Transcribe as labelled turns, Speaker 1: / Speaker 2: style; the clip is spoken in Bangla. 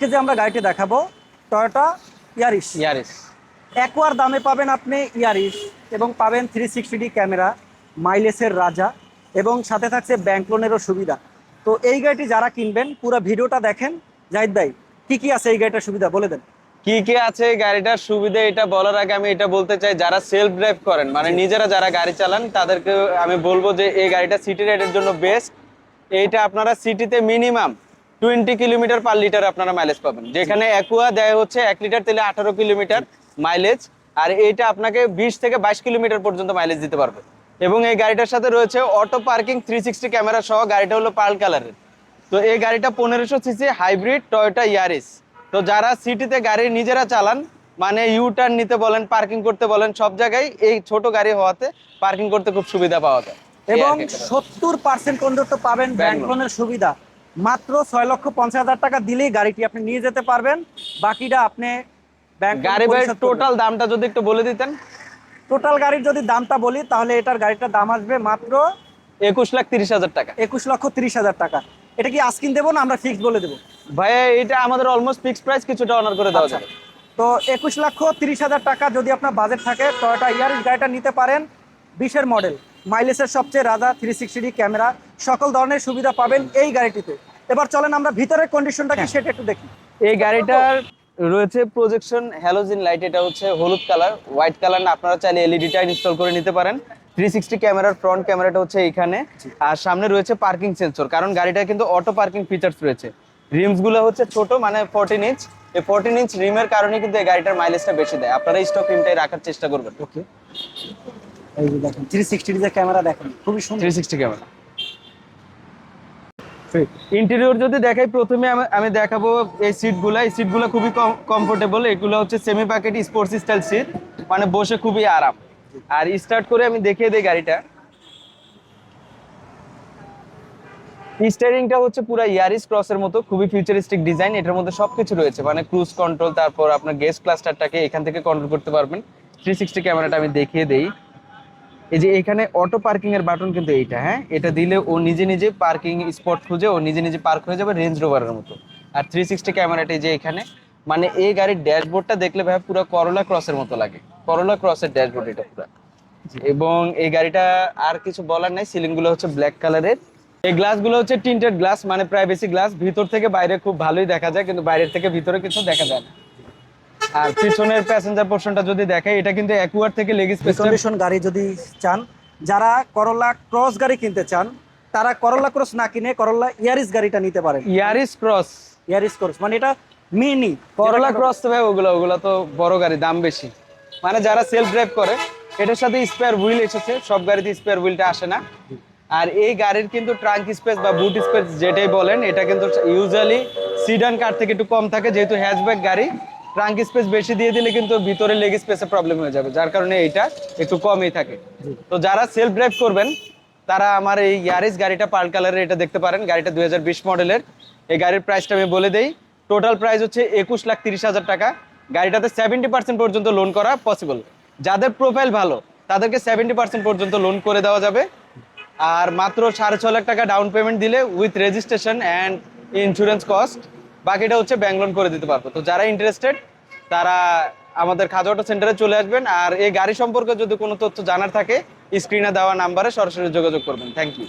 Speaker 1: আজকে যে আমরা গাড়িটি দেখাবো টয়োটা ইয়ারিস
Speaker 2: ইয়ারিস
Speaker 1: একোয়ার দামে পাবেন আপনি ইয়ারিস এবং পাবেন থ্রি সিক্সটি ক্যামেরা মাইলেসের রাজা এবং সাথে থাকছে ব্যাংক লোনেরও সুবিধা। তো এই গাড়িটি যারা কিনবেন পুরো ভিডিওটা দেখেন। জাহিদ ভাই কি কি আছে এই গাড়িটার সুবিধা বলে দেন।
Speaker 2: কি কি আছে গাড়িটার সুবিধা এটা বলার আগে আমি এটা বলতে চাই যারা সেলফ ড্রাইভ করেন মানে নিজেরা যারা গাড়ি চালান তাদেরকে আমি বলব যে এই গাড়িটা সিটি রাইডের জন্য বেস্ট এইটা আপনারা সিটিতে minimum twenty kilometre per litre আপনারা মাইলেজ পাবেন। যেখানে অ্যাকুয়া দেয় হচ্ছে এক লিটার তেলে আঠারো কিলোমিটার মাইলেজ আর এইটা আপনাকে বিশ থেকে বাইশ কিলোমিটার পর্যন্ত মাইলেজ দিতে পারবে। এবং এই গাড়িটার সাথে রয়েছে auto parking three sixty camera সহ গাড়িটা হলো পার্ল কালারের তো এই গাড়িটা পনেরোশো সিসি হাইব্রিড টয়োটা ইয়ারিস তো যারা সিটিতে গাড়ি নিজেরা চালান মানে ইউ টার্ন নিতে বলেন পার্কিং করতে বলেন সব জায়গায় এই ছোট গাড়ি হওয়াতে পার্কিং করতে খুব সুবিধা পাওয়া যায়।
Speaker 1: এবং। সত্তর পার্সেন্ট পর্যন্ত পাবেন ব্যাংক লোনের সুবিধা। মাত্র ছয় লক্ষ পঞ্চাশ হাজার টাকা দিলেই গাড়িটি আপনি নিয়ে যেতে পারবেন। বাকিটা আপনি
Speaker 2: গাড়ি টোটাল দামটা যদি একটু বলে দিতেন।
Speaker 1: টোটাল গাড়ির যদি দামটা বলি তাহলে এটার গাড়িটার দাম আসবে মাত্র
Speaker 2: একুশ লাখ তিরিশ হাজার টাকা।
Speaker 1: একুশ লক্ষ তিরিশ হাজার টাকা। এটা কি আস্কিন দেবো না আমরা ফিক্সড বলে দেবো?
Speaker 2: ভাইয়া এটা আমাদের অলমোস্ট ফিক্সড প্রাইস কিছুটা অনার করে দেওয়া
Speaker 1: আচ্ছা।
Speaker 2: যাবে
Speaker 1: তো একুশ লক্ষ তিরিশ হাজার টাকা যদি আপনার বাজেট থাকে টয়োটা ইয়ারিস গাড়িটা নিতে পারেন বিশের মডেল মাইলেজের সবচেয়ে রাজা থ্রি সিক্সটি ক্যামেরা সকল ধরনের সুবিধা পাবেন এই গাড়িটিতে। এবার চলেন আমরা ভিতরের কন্ডিশনটা কি সেটা একটু দেখি।
Speaker 2: এই গাড়িটার রয়েছে প্রজেকশন হ্যালোজিন লাইট এটা হচ্ছে হলুদ কালার হোয়াইট কালার না আপনারা চাইলে এলইডিটা ইনস্টল করে নিতে পারেন। থ্রি সিক্সটি ক্যামেরার ফ্রন্ট ক্যামেরাটা হচ্ছে এখানে আর সামনে রয়েছে পার্কিং সেন্সর কারণ গাড়িটা কিন্তু অটো পার্কিং ফিচার্স রয়েছে। রিমসগুলো হচ্ছে ছোট মানে ফোরটিন ইঞ্চ এই ফোরটিন ইঞ্চ রিমের কারণে কিন্তু এই গাড়িটার মাইলেজটা বেশি দেয়। আপনারা স্টক রিমটাই রাখার চেষ্টা করবেন।
Speaker 1: ওকে এই যে দেখেন থ্রি সিক্সটি যে ক্যামেরা দেখেন খুবই সুন্দর।
Speaker 2: থ্রি সিক্সটি ক্যামেরা ইন্টেরিয়র যদি দেখাই, প্রথমে আমি- দেখাবো এই সিটগুলো এই সিটগুলো খুবই কমফোর্টেবল এগুলো হচ্ছে semi packet sports style seat মানে বসে খুবই আরাম। আর স্টার্ট করে আমি দেখিয়ে দিই গাড়িটা। স্টিয়ারিংটা হচ্ছে পুরো ইয়ারিস ক্রসের মতো, খুবই ফিউচারিস্টিক ডিজাইন এটার মধ্যে সবকিছু রয়েছে মানে ক্রুজ কন্ট্রোল তারপর আপনার গেস ক্লাস্টারটাকে এখান থেকে কন্ট্রোল করতে পারবেন। থ্রি সিক্সটি ক্যামেরাটা আমি দেখিয়ে দেই। এই যে এখানে অটো পার্কিং এর বাটন কিন্তু এইটা হ্যাঁ? এটা দিলে ও নিজে নিজে পার্কিং স্পট খুঁজে ও নিজে নিজে পার্ক হয়ে যাবে রেঞ্জ রোভারের মতো। আর থ্রি সিক্সটি ক্যামেরাটা যে এখানে মানে এই গাড়ির ড্যাশবোর্ডটা দেখলে ভাই পুরো করোলা ক্রসের মতো লাগে। করোলা ক্রসের ড্যাশবোর্ড এটা পুরো। এবং এই গাড়িটা আর কিছু বলার নাই সিলিংগুলো হচ্ছে ব্ল্যাক কালারের এই গ্লাসগুলো হচ্ছে টিন্টেড গ্লাস মানে প্রাইভেসি গ্লাস ভিতর থেকে বাইরে খুব ভালোই দেখা যায় কিন্তু বাইরের থেকে ভিতরে কিছু দেখা যায় না। আর পিছনের প্যাসেঞ্জার পোর্শনটা যদি দেখে এটা কিন্তু অ্যাকুয়ার থেকে লেগ স্পেস
Speaker 1: কন্ডিশন গাড়ি যদি চান যারা করলা ক্রস গাড়ি কিনতে চান তারা করলা ক্রস না কিনে করলা ইয়ারিস গাড়িটা নিতে পারেন।
Speaker 2: ইয়ারিস ক্রস
Speaker 1: ইয়ারিস ক্রস মানে এটা মিনি
Speaker 2: করলা ক্রস তো ভাই ওগুলো ওগুলো তো বড় গাড়ি দাম বেশি। মানে যারা সেলফ ড্রাইভ করে এটার সাথে স্পেয়ার হুইল এসেছে সব গাড়িতে স্পেয়ার হুইলটা আসে না। আর এই গাড়ির কিন্তু ট্রাঙ্ক স্পেস বা বুট স্পেস যেটাই বলেন এটা কিন্তু ইউজুয়ালি সিডান কার থেকে একটু কম থাকে যেহেতু হ্যাচব্যাক গাড়ি। ট্রাঙ্ক স্পেস বেশি দিয়ে দিলে কিন্তু ভিতরে লেগ স্পেসে প্রবলেম হয়ে যাবে। যার কারণে এইটা একটু কমই থাকে। তো যারা সেলফ ড্রাইভ করবেন তারা আমার এই ইয়ারিস গাড়িটা পার্ল কালারের এটা দেখতে পারেন। গাড়িটা দু হাজার বিশ মডেলের এই গাড়ির প্রাইসটা আমি বলে দেই। টোটাল প্রাইস হচ্ছে একুশ লাখ তিরিশ হাজার টাকা। গাড়িটাতে সেভেন্টি পার্সেন্ট পর্যন্ত লোন করা পসিবল যাদের প্রোফাইল ভালো তাদেরকে সেভেন্টি পার্সেন্ট পর্যন্ত লোন করে দেওয়া যাবে। আর মাত্র সাড়ে ছ লাখ টাকা ডাউন পেমেন্ট দিলে with registration and insurance cost বাকিটা হচ্ছে ব্যাংক লোন করে দিতে পারব। তো যারা ইন্টারেস্টেড তারা আমাদের খাজা সেন্টারে চলে আসবেন। আর এই গাড়ি সম্পর্কে যদি কোনো তথ্য জানার থাকে স্ক্রিনে দেওয়া নাম্বারে সরাসরি যোগাযোগ করবেন। Thank you